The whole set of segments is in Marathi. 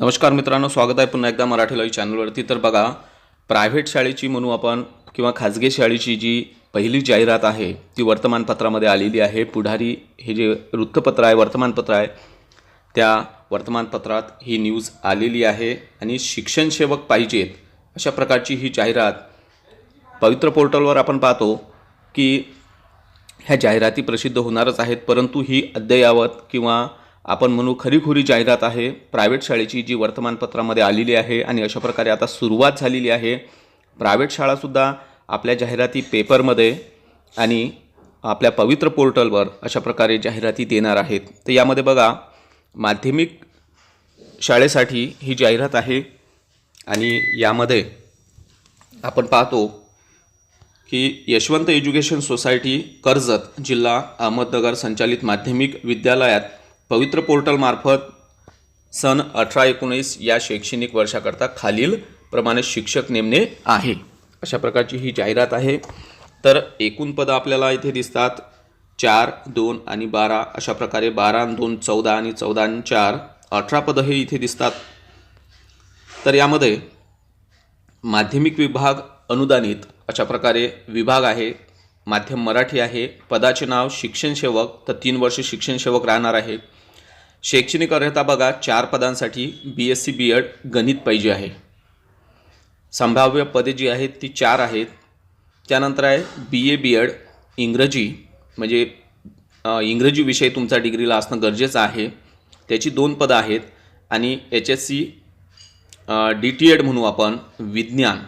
नमस्कार मित्रांनो स्वागत आहे पुन्हा एकदा मराठी लाईव्ह चॅनलवरती. तर बघा प्रायव्हेट शाळेची म्हणू आपण किंवा खाजगी शाळेची जी पहिली जाहिरात आहे ती वर्तमानपत्रामध्ये आलेली आहे. पुढारी हे जे वृत्तपत्र आहे वर्तमानपत्र आहे त्या वर्तमानपत्रात ही न्यूज आलेली आहे. आणि शिक्षणसेवक पाहिजेत अशा प्रकारची ही जाहिरात पवित्र पोर्टलवर आपण पाहतो की ह्या जाहिराती प्रसिद्ध होणारच आहेत. परंतु ही अद्ययावत किंवा आपण म्हणू खरीखुरी जाहिरात आहे. प्रायव्हेट शाळेची जी वर्तमानपत्रामध्ये आलेली आहे आणि अशा प्रकारे आता सुरुवात झालेली आहे. प्रायव्हेट शाळासुद्धा आपल्या जाहिराती पेपरमध्ये आणि आपल्या पवित्र पोर्टलवर अशा प्रकारे जाहिराती देणार आहेत. तर यामध्ये बघा माध्यमिक शाळेसाठी ही जाहिरात आहे आणि यामध्ये आपण पाहतो की यशवंत एज्युकेशन सोसायटी कर्जत जिल्हा अहमदनगर संचालित माध्यमिक विद्यालयात पवित्र पोर्टलमार्फत सन अठरा एकोणीस या शैक्षणिक वर्षाकरता खालील प्रमाणे शिक्षक नेमणे आहे. अशा प्रकारची ही जाहिरात आहे. तर एकूण पदं आपल्याला इथे दिसतात. चार दोन आणि बारा. अशा प्रकारे बारा आणि दोन चौदा आणि चौदा आणि चार अठरा पदं हे इथे दिसतात. तर यामध्ये माध्यमिक विभाग अनुदानित अशा प्रकारे विभाग आहे. माध्यम मराठी आहे. पदाचे नाव शिक्षण सेवक. तर तीन वर्ष शिक्षण सेवक राहणार आहे. शैक्षणिक अर्हता बघा चार पदांसाठी B S C B Ed गणित पाहिजे आहे. संभाव्य पदे जी आहेत ती चार आहेत. त्यानंतर आहे बी ए बी एड इंग्रजी म्हणजे इंग्रजी विषय तुमचा डिग्रीला असणं गरजेचं आहे. त्याची दोन पदं आहेत आणि H S C D T Ed म्हणू आपण विज्ञान.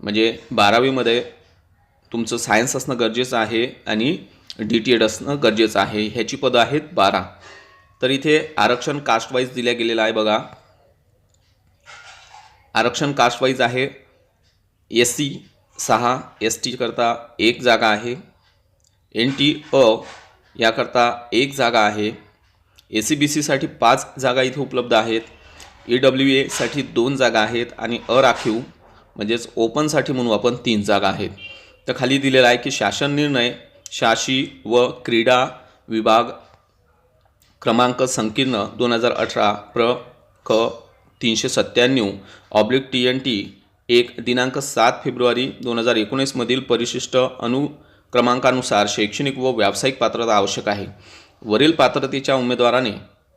म्हणजे बारावीमध्ये तुमचं सायन्स असणं गरजेचं आहे आणि डी टी एड असणं गरजेचं आहे. ह्याची पदं आहेत बारा. तर इथे आरक्षण कास्टवाईज दिल्या गेलेलं आहे बघा. आरक्षण कास्टवाईज आहे. एस सी सहा एस टीकरता एक जागा आहे. एन टी अ याकरता एक जागा आहे. ए सी बी सीसाठी पाच जागा इथे उपलब्ध आहेत. ई डब्ल्यू एसाठी दोन जागा आहेत आणि अराखीव म्हणजेच ओपनसाठी म्हणू आपण तीन जागा आहेत. तर खाली दिलेला आहे की शासन निर्णय शाशी व क्रीडा विभाग क्रमांक संकीर्ण दोन हजार अठरा प्र. क तीनशे सत्त्याण्णव. ऑब्लिक टी एन टी एक दिनांक सात फेब्रुवारी दोन हजार एकोणीसमधील परिशिष्ट अनुक्रमांकानुसार शैक्षणिक व व्यावसायिक पात्रता आवश्यक आहे. वरील पात्रतेच्या उमेदवाराने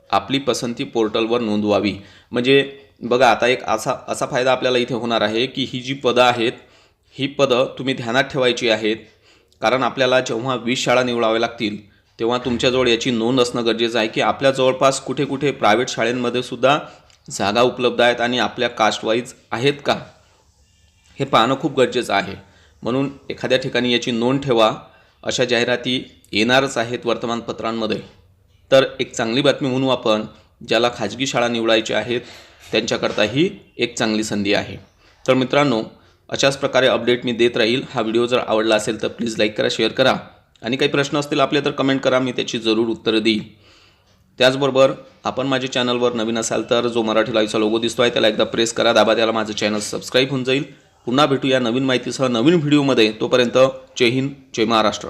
आपली पसंती पोर्टलवर नोंदवावी. म्हणजे बघा आता एक असा असा फायदा आपल्याला इथे होणार आहे की ही जी पदं आहेत ही पदं तुम्ही ध्यानात ठेवायची आहेत. कारण आपल्याला जेव्हा वीस शाळा निवडाव्या लागतील तेव्हा तुमच्याजवळ याची नोंद असणं गरजेचं आहे की आपल्या जवळपास कुठे कुठे प्रायव्हेट शाळेंमध्ये सुद्धा जागा उपलब्ध आहेत आणि आपल्या कास्टवाईज आहेत का? हे पाहणं खूप गरजेचं आहे. म्हणून एखाद्या ठिकाणी याची नोंद ठेवा. अशा जाहिराती येणारच आहेत वर्तमानपत्रांमध्ये. तर एक चांगली बातमी म्हणू आपण ज्याला खाजगी शाळा निवडायच्या आहेत त्यांच्याकरता ही एक चांगली संधी आहे. तर मित्रांनो अशाच प्रकारे अपडेट मी देत राहील. हा व्हिडिओ जर आवडला असेल तर प्लीज लाईक करा शेअर करा. आणि काही प्रश्न असतील आपले तर कमेंट करा मी त्याची जरूर उत्तरं देईल त्याचबरोबर आपण माझ्या चॅनलवर नवीन असाल तर जो मराठी लाईव्हचा लोगो दिसतो आहे त्याला एकदा प्रेस करा दाबा त्याला माझं चॅनल सबस्क्राईब होऊन जाईल. पुन्हा भेटूया नवीन माहितीसह नवीन व्हिडिओमध्ये तोपर्यंत जय हिंद जय महाराष्ट्र.